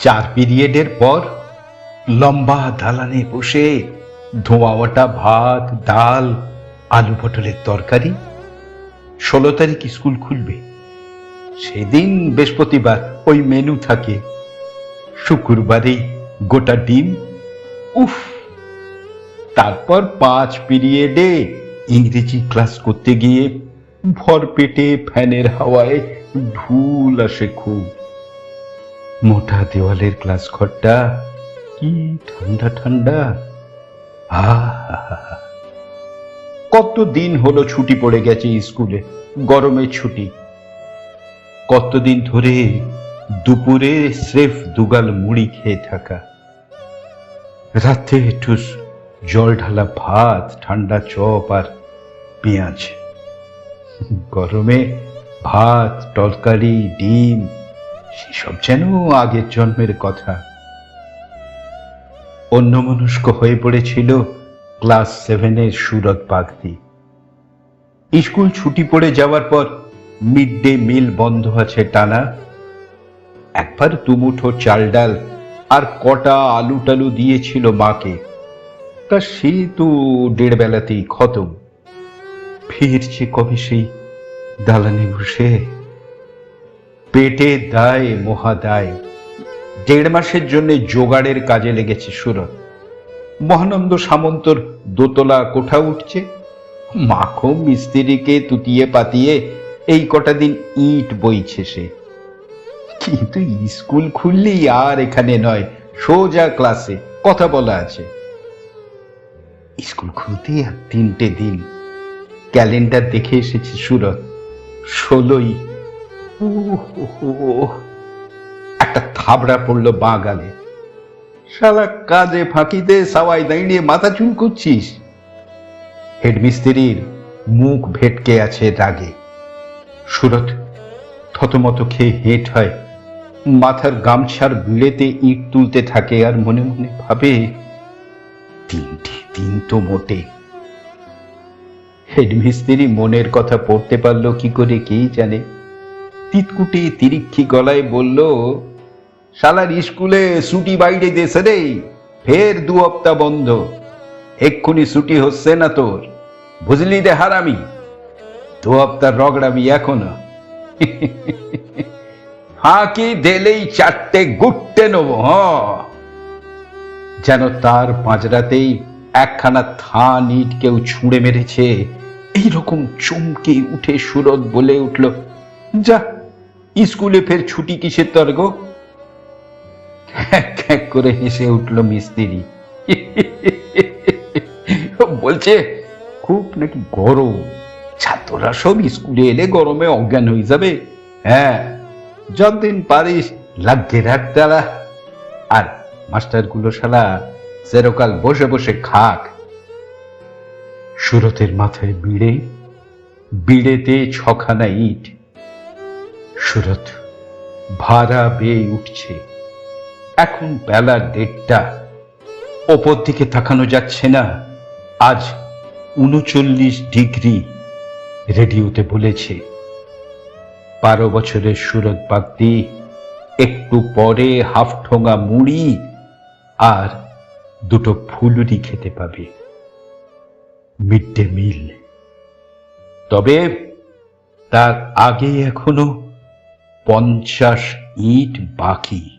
চার পিরিয়ডের পর লম্বা দালানে বসে ধোঁয়া ওটা ভাত, ডাল, আলু পটলের তরকারি, ষোলো তারিখ স্কুল খুলবে। সেদিন বৃহস্পতিবার ওই মেনু থাকে। শুক্রবারে গোটা ডিম, উফ! তারপর পাঁচ পিরিয়ডে ইংরেজি ক্লাস করতে গিয়ে ভর পেটে ফ্যানের হাওয়ায় ঢুল আসে খুব। মোটা দেওয়ালের ক্লাস ঘরটা কি ঠান্ডা ঠান্ডা? কত দিন হলো ছুটি পড়ে গেছে স্কুলে গরমের ছুটি। কতদিন ধরে দুপুরে স্রেফ দুগাল মুড়ি খেয়ে থাকা। রাতে একটু জল ঢালা ভাত, ঠান্ডা চপ আর পেঁয়াজ। গরমে ভাত, তরকারি, ডিম সেসব যেন আগের জন্মের কথা। অন্যমনস্ক হয়ে পড়েছিল ক্লাস সেভেনের সুরত বাগদি স্কুল ছুটি পড়ে যাওয়ার পর মিড ডে মিল বন্ধ আছে টানা। একবার দুমুঠো চাল ডাল আর কটা আলু টালু দিয়েছিল মাকে। তা সে তো দেড় বেলাতেই খতম। ফিরছে কবে সেই দালানে বসে? পেটে দায় মহাদায় দেড় মাসের জন্য জোগাড়ের কাজে লেগেছে সুরত। মহানন্দ সামন্তর দোতলা কোঠা উঠছে। মাখো মিস্ত্রিকে তুতিয়ে পাতিয়ে এই কটা দিন ইট বইছে সে। কিন্তু স্কুল খুললেই আর এখানে নয়, সোজা ক্লাসে কথা বলা আছে। স্কুল খুলতেই আর তিনটে দিন। ক্যালেন্ডার দেখে এসেছে সুরত। ষোলোই একটা থাবড়া পড়ল বাঁ গালে শালা কাজে ফাঁকিতে সাওয়াই দাঁড়িয়ে মাথা চুল করছিস। হেডমিস্ত্রির মুখ ভেটকে আছে রাগে। সুরত থতমত খেয়ে হেট হয়। মাথার গামছার বিলেতে ইট তুলতে থাকে আর মনে মনে ভাবে, তিনটে দিন তো মোটে। হেডমিস্ত্রি মনের কথা পড়তে পারল কি করে, কে জানে? তিতকুটি তিরিক্ষি গলায় বলল, শালার স্কুলে ছুটি বাইরে দেশে রে ফের দু হপ্তাহ বন্ধ। এক্ষুনি ছুটি হচ্ছে না তোর। বুঝলি রে হারামি? দু হপ্তাহ রগড়ামি এখনও। ফাঁকি দিলেই চারটে গুট্টে নেব, হ। যেন তার পাঁচরাতেই একখানা থান ইট কেউ ছুঁড়ে মেরেছে, এইরকম চমকে উঠে সুরত বলে উঠল, যা স্কুলে ফের ছুটি কিসের খ্যাক করে হেসে উঠল মিস্ত্রি। বলছে, খুব নাকি গরম। ছাত্ররা সব স্কুলে এলে গরমে অজ্ঞান হয়ে যাবে। হ্যাঁ যতদিন পারিস লাগিয়ে রাখ তারা। আর মাস্টারগুলো শালা সেরকাল বসে বসে খাক। সুরতের মাথায় বিড়ে, বিড়েতে ছখানা ইট। সুরত, ভাড়া বেয়ে উঠছে। এখন বেলা দেড়টা। ওপর দিকে তাকানো যাচ্ছে না। আজ উনচল্লিশ ডিগ্রি, রেডিওতে বলেছে। বারো বছরের সুরত বাগদি, একটু পরে হাফ ঠোঙা মুড়ি আর দুটো ফুলুরি খেতে পাবে। Mid day meal. তবে তার আগে এখনও পঞ্চাশ ইট বাকি।